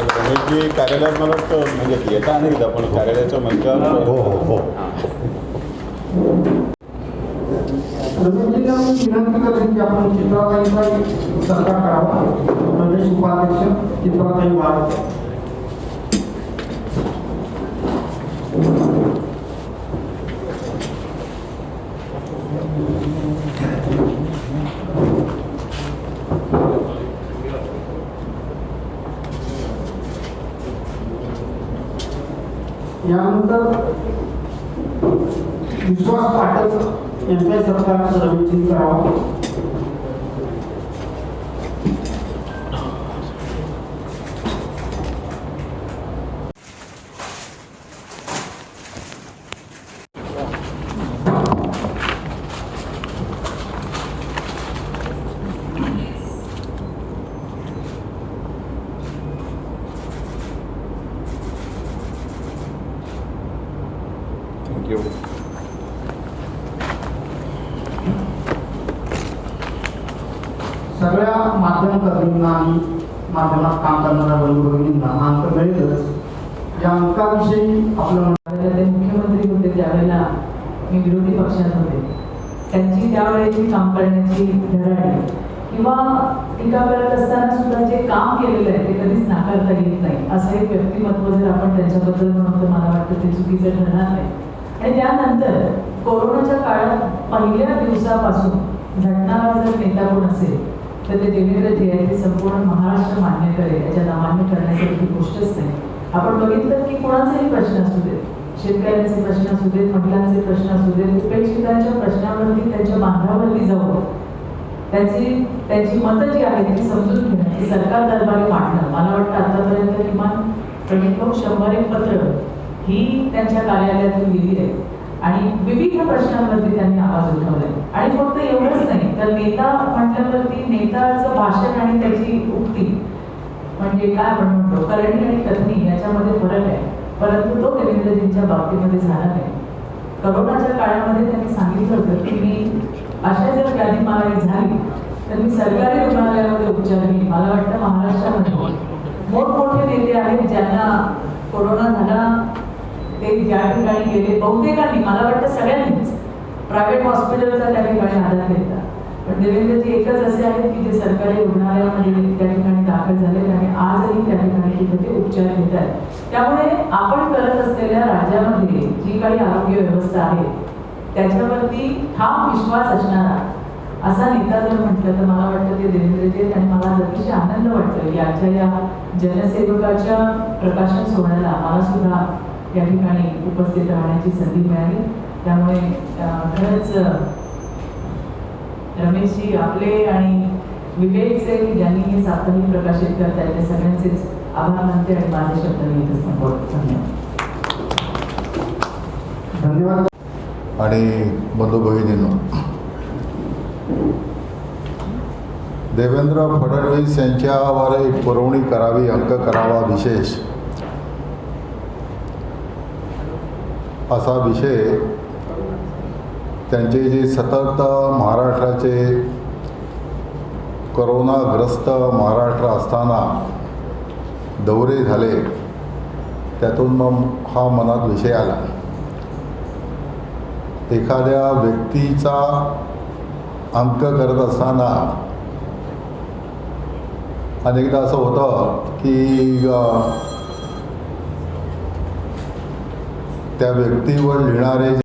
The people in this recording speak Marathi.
रमेशजी कार्यालयात मला वाटतं म्हणजे येता अनेकदा पण कार्यालयाच्या मंचावर हो हो हो. रमेशजींना विनंती करेन की आपण चित्राताईचा सत्कार करावा. प्रदेश उपाध्यक्ष चित्राताई वाढ यानंतर विश्वास पाठक यांच्या सत्कार रमेशजी राव थँक्यू सगळ्या माध्यमकर्मींना आणि माध्यमात काम करणाऱ्या बंधू भगिनींना हा अंक मिळेलच. या अंकाविषयी आपलं म्हणणं ते मुख्यमंत्री होते त्यावेळेला मी विरोधी पक्षात होते. त्यांची त्यावेळेची काम करण्याची धडाडी किंवा टीका करत असताना सुद्धा जे काम केलेलं आहे ते कधीच नाकारता येत नाही. असं एक व्यक्तिमत्व जर आपण त्यांच्याबद्दल म्हणतो मला वाटतं ते चुकीचं ठरणार नाही. आणि त्यानंतर कोरोनाच्या काळात पहिल्या दिवसापासून झटणारा जर नेता कोण असेल तर ते देवेंद्र जे आहे ते संपूर्ण महाराष्ट्र मान्य करेल. याच्यात अमान्य करण्यासारखी गोष्टच नाही आपण बघितलं की कोणाचाही प्रश्न असू देत शेतकऱ्यांचे प्रश्न असू देत महिलांचे प्रश्न असू देत उपेक्षितांच्या प्रश्नावरती त्यांच्या बांधावरती जाऊन त्याची त्यांची मतं जी आहेत ती समजून घेणं ती सरकार दरबारी मांडणं. मला वाटतं आतापर्यंत किमान प्रमुख शंभर एक पत्र ही त्यांच्या कार्यालयातून लिहिली आहे. आणि विविध प्रश्नांवरती त्यांनी आवाज उठवलाय. आणि फक्त एवढंच नाही तर नेता म्हटल्यावरती नेताचं भाषण आणि त्याची उक्ती म्हणजे काय आपण म्हणतो करणी आणि कथनी याच्यामध्ये फरक आहे. परंतु तो देवेंद्रजींच्या बाबतीमध्ये झाला नाही. करोनाच्या काळामध्ये त्यांनी सांगितलं होतं की मी अशा जर व्याधी मला झाली तर मी सरकारी रुग्णालयामध्ये उपचार घेईन मला वाटतं महाराष्ट्रामध्ये मोठमोठे नेते आहेत ज्यांना कोरोना झाला ज्या ठिकाणी गेले बहुतेकांनी मला वाटतं सगळ्यांनीच प्रायव्हेट हॉस्पिटलचा त्या ठिकाणी आधार घेतला. पण देवेंद्रजी एकच असे आहेत की जे सरकारी रुग्णालयामध्ये त्या ठिकाणी दाखल झाले आणि आजही त्या ठिकाणी तिथे ते उपचार घेत आहेत. त्यामुळे आपण करत असलेल्या राज्यामध्ये जी काही आरोग्य व्यवस्था आहे त्याच्यावरती ठाम विश्वास असणारा असा नेता जर म्हटलं तर मला वाटतं ते देवेंद्रजी आणि मला अतिशय आनंद वाटतो की आजच्या या जनसेवकाच्या प्रकाशन सोहळ्याला मला सुद्धा या ठिकाणी उपस्थित राहण्याची संधी मिळाली. त्यामुळे खरंच रमेशजी आपले आणि विवेकचे ज्यांनी हे साप्ताहिक प्रकाशित करत आहेत ते सगळ्यांचेच आभार मानते आणि माझे शब्द मी इथं संपवतो. धन्यवाद. धन्यवाद. आणि बंधू भगिनींनो देवेंद्र फडणवीस यांच्यावर एक पुरवणी करावी अंक करावा विशेष. असा विषय त्यांचे जे सतत महाराष्ट्राचे करोनाग्रस्त महाराष्ट्र असताना दौरे झाले त्यातून मग हा मनात विषय आला. एखाद्या व्यक्तीचा अंक करत असताना अनेकदा असं होतं की त्या व्यक्तीवर लिहिणारे